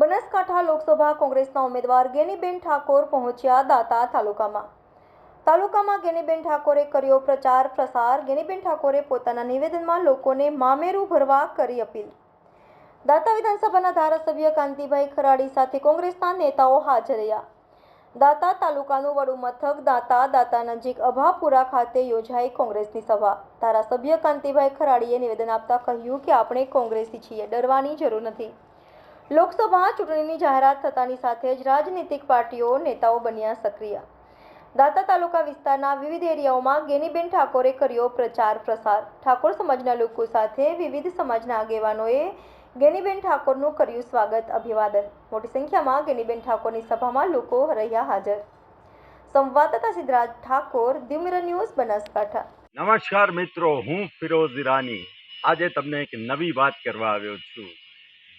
બનાસકાંઠા લોકસભા કોંગ્રેસના ઉમેદવાર ગેનીબેન ઠાકોર પહોંચ્યા દાતા તાલુકામાં. તાલુકામાં ગેનીબેન ઠાકોરે કર્યો પ્રચાર પ્રસાર. ગેનીબેન ઠાકોરે પોતાના નિવેદનમાં લોકોને મામેરું ભરવા કરી અપીલ. દાતા વિધાનસભાના ધારાસભ્ય કાંતિભાઈ ખરાડી સાથે કોંગ્રેસના નેતાઓ હાજર રહ્યા. દાતા તાલુકાનું વડુ મથક દાતા દાતા નજીક અભાપુરા ખાતે યોજાઈ કોંગ્રેસની સભા. ધારાસભ્ય કાંતિભાઈ ખરાડીએ નિવેદન આપતા કહ્યું કે આપણે કોંગ્રેસી છીએ, ડરવાની જરૂર નથી. લોકસભા ચૂંટણીની જાહેરાત થતાની સાથે જ રાજનીતિક પાર્ટીઓ નેતાઓ બન્યા સક્રિય. દાતા તાલુકા વિસ્તારના વિવિધ એરિયાઓમાં ગેનીબેન ઠાકોરે કર્યો પ્રચાર પ્રસાર. ઠાકોર સમાજના લોકો સાથે વિવિધ સમાજના આગેવાનોએ ગેનીબેન ઠાકોરનું કર્યું સ્વાગત અભિવાદન. મોટી સંખ્યામાં ગેનીબેન ઠાકોરની સભામાં લોકો રહ્યા હાજર. સંવાદદાતા સિદ્ધરાજ ઠાકોર દિમર ન્યૂઝ, બનાસકાંઠા. નમસ્કાર મિત્રો, હું ફિરોઝ ઈરાની. આજે તમને એક નવી વાત કરવા આવ્યો છું.